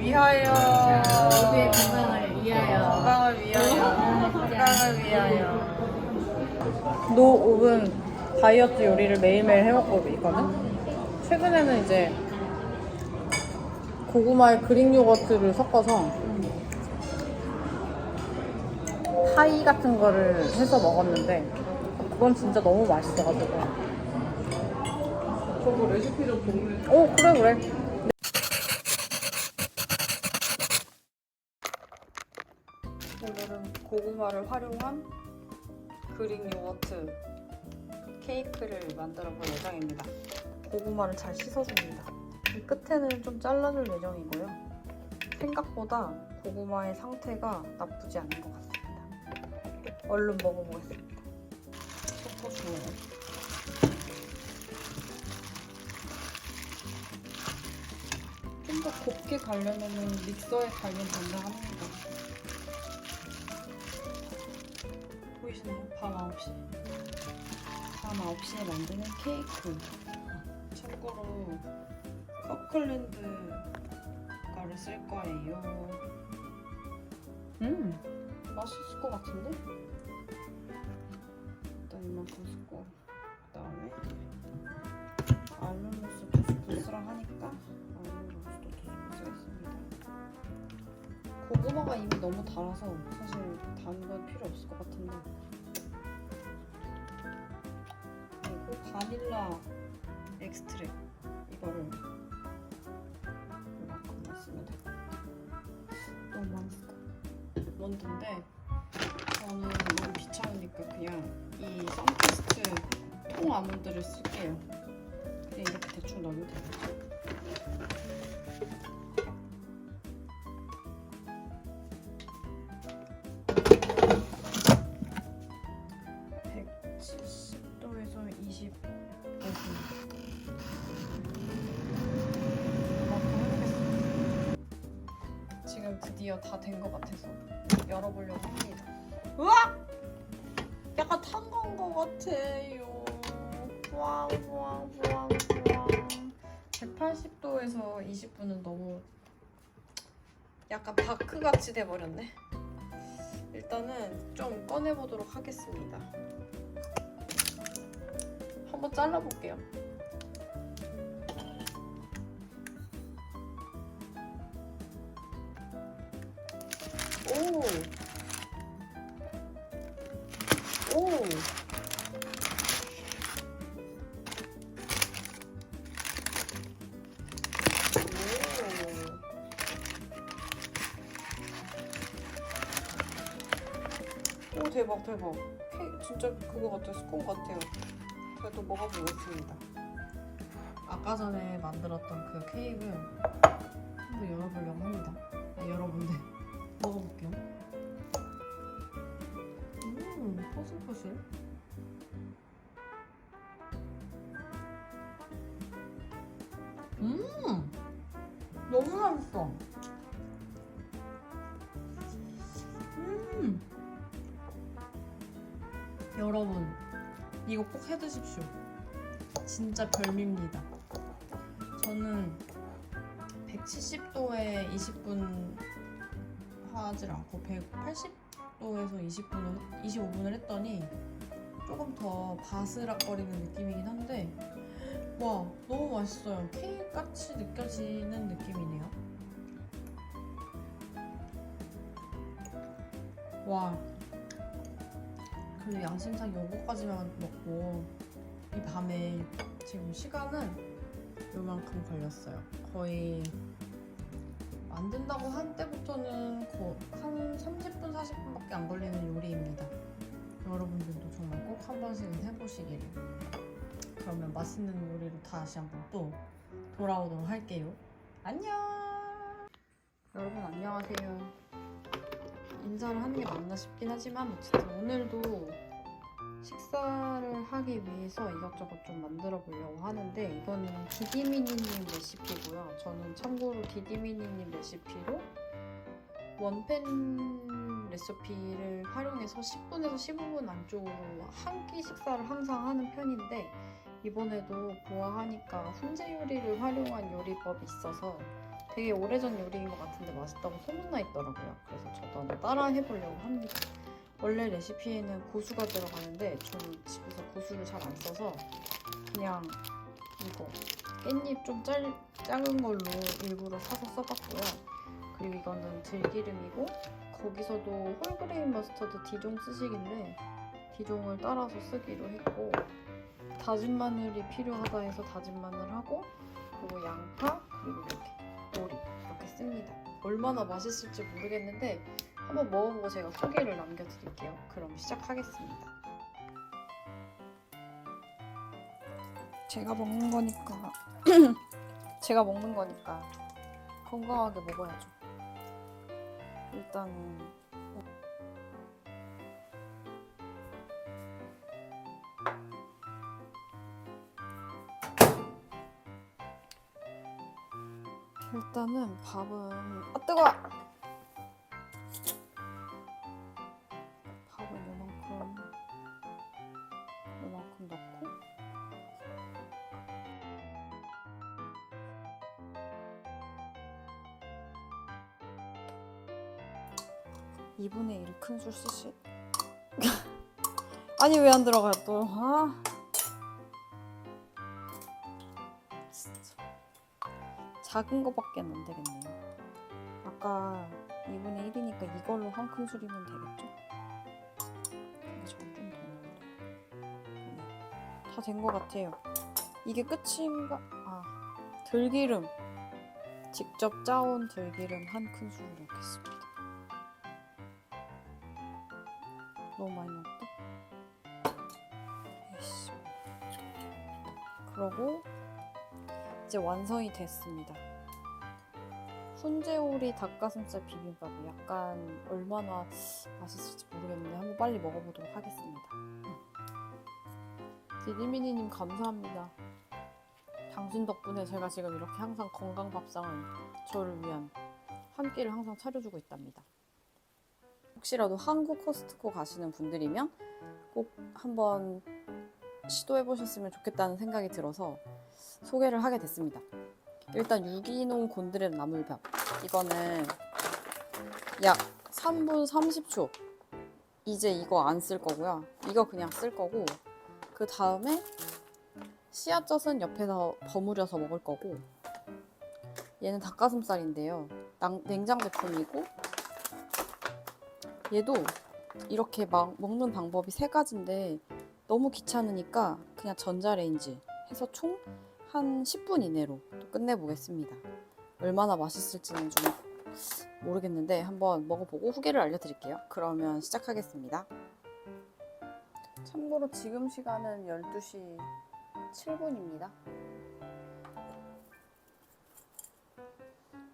위하여. 모두의 건강을 위하여. 건강을 위하여. 건강을 위하여. 노5은 다이어트 요리를 매일매일 해먹고 있거든? 최근에는 이제 고구마에 그릭 요거트를 섞어서 파이 같은 거를 해서 먹었는데 그건 진짜 너무 맛있어가지고 저거 레시피를 보면 오 그래 그래 고구마를 활용한 그릭 요거트 케이크를 만들어 볼 예정입니다. 고구마를 잘 씻어줍니다. 이 끝에는 좀 잘라줄 예정이고요. 생각보다 고구마의 상태가 나쁘지 않은 것 같습니다. 얼른 먹어보겠습니다. 섞어주네요. 좀 더 곱게 가려면은 믹서에 갈면 된다 합니다. 시나요? 밤 9시. 밤 9시에 만드는 케이크. 참고로 커클랜드 가를 쓸 거예요. 음, 맛있을 것 같은데? 일단 이만큼 섞고 그다음에 알룰로스 부스부스랑 하니까 알룰로스도 부스부스겠습니다. 고구마가 이미 너무 달아서 사실 단 건 필요 없을 것 같은데 바닐라 엑스트랙 이거를 이만큼 넣으면 돼. 너무 많았어. 원두인데 저는 너무 귀찮으니까 그냥 이 선테스트 통 아몬드를 쓸게요. 그냥 이렇게 대충 넣으면 돼요. (170도에서 20) 지금 드디어 다 된 것 같아서 열어보려고 합니다. 우와! 약간 탄 건 것 같아요. 왕, 왕, 왕, 왕. 180도에서 20분은 너무 약간 바크 같이 돼버렸네. 일단은 좀 꺼내보도록 하겠습니다. 한번 잘라볼게요. 오! 오! 오. 오 대박 대박 케이크 진짜 그거 같아요 스콘 같아요 그래도 먹어보겠습니다. 아까 전에 만들었던 그 케이크 한번 열어보려고 합니다. 아, 열어본데 먹어볼게요. 음 포슬포슬. 음 너무 맛있어. 음. 여러분 이거 꼭 해드십시오. 진짜 별미입니다. 저는 170도에 20분 하질 않고 180도에서 20분을 25분을 했더니 조금 더 바스락거리는 느낌이긴 한데 와 너무 맛있어요. 케이크 같이 느껴지는 느낌이네요. 와 그래도 양심상 요거까지만 먹고 이 밤에 지금 시간은 요만큼 걸렸어요 거의 만든다고 한 때부터는 거- 한 30분, 40분밖에 안 걸리는 요리입니다. 여러분들도 정말 꼭 한 번씩은 해보시기를. 그러면 맛있는 요리로 다시 한번 또 돌아오도록 할게요. 안녕! 여러분 안녕하세요. 인사를 하는 게 맞나 싶긴 하지만 어쨌든 오늘도 식사를 하기 위해서 이것저것 좀 만들어 보려고 하는데 이거는 디디미니님 레시피고요. 저는 참고로 디디미니님 레시피로 원팬 레시피를 활용해서 10분에서 15분 안쪽으로 한 끼 식사를 항상 하는 편인데 이번에도 보아하니까 훈제 요리를 활용한 요리법이 있어서 되게 오래전 요리인 것 같은데 맛있다고 소문나 있더라고요. 그래서 저도 한번 따라 해보려고 합니다. 원래 레시피에는 고수가 들어가는데 저는 집에서 고수를 잘 안 써서 그냥 이거 깻잎 좀 짤, 작은 걸로 일부러 사서 써봤고요. 그리고 이거는 들기름이고 거기서도 홀그레인 머스터드 디종 쓰시길래 디종을 따라서 쓰기로 했고 다진 마늘이 필요하다 해서 다진 마늘 하고 그리고 양파 그리고 이렇게 오리 이렇게 씁니다. 얼마나 맛있을지 모르겠는데 한번 먹어보고 제가 후기를 남겨드릴게요. 그럼 시작하겠습니다. 제가 먹는 거니까 제가 먹는 거니까 건강하게 먹어야죠. 일단은 일단은 밥은 아 뜨거. 2분의 1 큰술 쓰시. 아니 왜 안 들어가요 또? 아. 진짜. 작은 거밖에 안 되겠네요. 아까 2분의 1이니까 이걸로 한 큰술이면 되겠죠? 근데 저는 좀더 넣을래. 다된 것 같아요. 이게 끝인가? 아, 들기름. 직접 짜온 들기름 한 큰술 넣겠습니다. 너무 많이 넣었다. 에이씨. 그러고 이제 완성이 됐습니다. 훈제오리 닭가슴살 비빔밥이 약간 얼마나 맛있을지 모르겠는데 한번 빨리 먹어보도록 하겠습니다. 디디미니님 감사합니다. 당신 덕분에 제가 지금 이렇게 항상 건강 밥상을 저를 위한 한 끼를 항상 차려주고 있답니다. 혹시라도 한국 코스트코 가시는 분들이면 꼭 한번 시도해 보셨으면 좋겠다는 생각이 들어서 소개를 하게 됐습니다. 일단 유기농 곤드레 나물밥 이거는 약 3분 30초 이제 이거 안 쓸 거고요. 이거 그냥 쓸 거고 그 다음에 씨앗젓은 옆에서 버무려서 먹을 거고 얘는 닭가슴살인데요. 낭- 냉장 제품이고 얘도 이렇게 막 먹는 방법이 세 가지인데 너무 귀찮으니까 그냥 전자레인지 해서 총 한 10분 이내로 또 끝내보겠습니다. 얼마나 맛있을지는 좀 모르겠는데 한번 먹어보고 후기를 알려드릴게요. 그러면 시작하겠습니다. 참고로 지금 시간은 12시 7분입니다.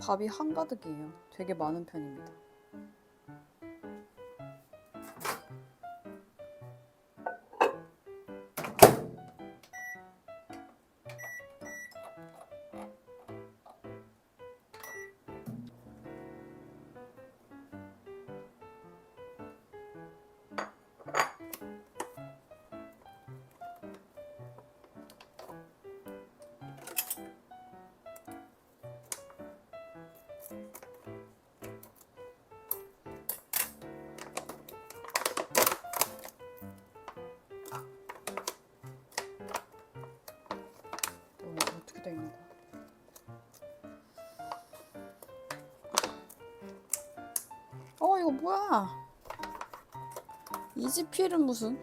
밥이 한가득이에요. 되게 많은 편입니다. 뭐야? 이지필은 무슨?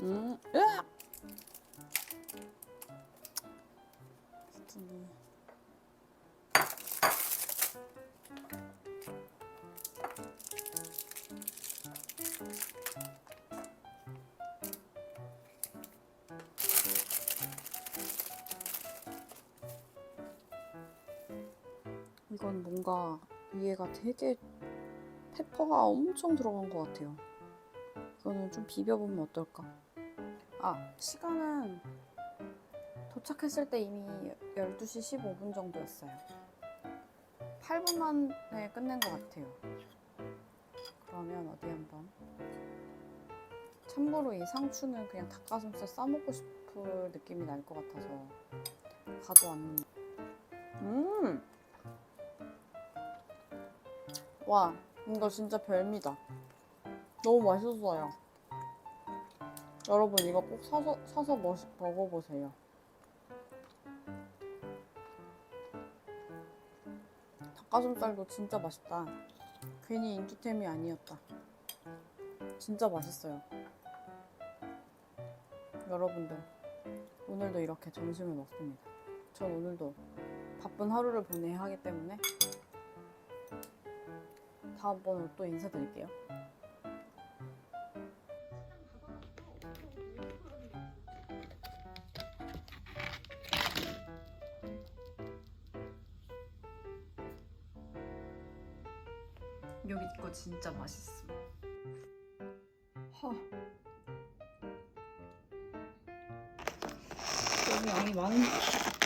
음, 으악! 이건 뭔가 위에가 되게 페퍼가 엄청 들어간 것 같아요. 이거는 좀 비벼보면 어떨까? 아, 시간은 도착했을 때 이미 12시 15분 정도였어요. 8분 만에 끝낸 것 같아요. 그러면 어디 한번. 참고로 이 상추는 그냥 닭가슴살 싸먹고 와플 느낌이 날 것 같아서 가져왔는데 음! 와 이거 진짜 별미다. 너무 맛있어요 여러분 이거 꼭 사서, 사서 먹, 먹어보세요. 닭가슴살도 진짜 맛있다. 괜히 인기템이 아니었다. 진짜 맛있어요. 여러분들 오늘도 이렇게 점심을 먹습니다. 전 오늘도 바쁜 하루를 보내야 하기 때문에 다음번에 또 인사드릴게요. 여기 거 진짜 맛있어. 허. 너무 양이 많은.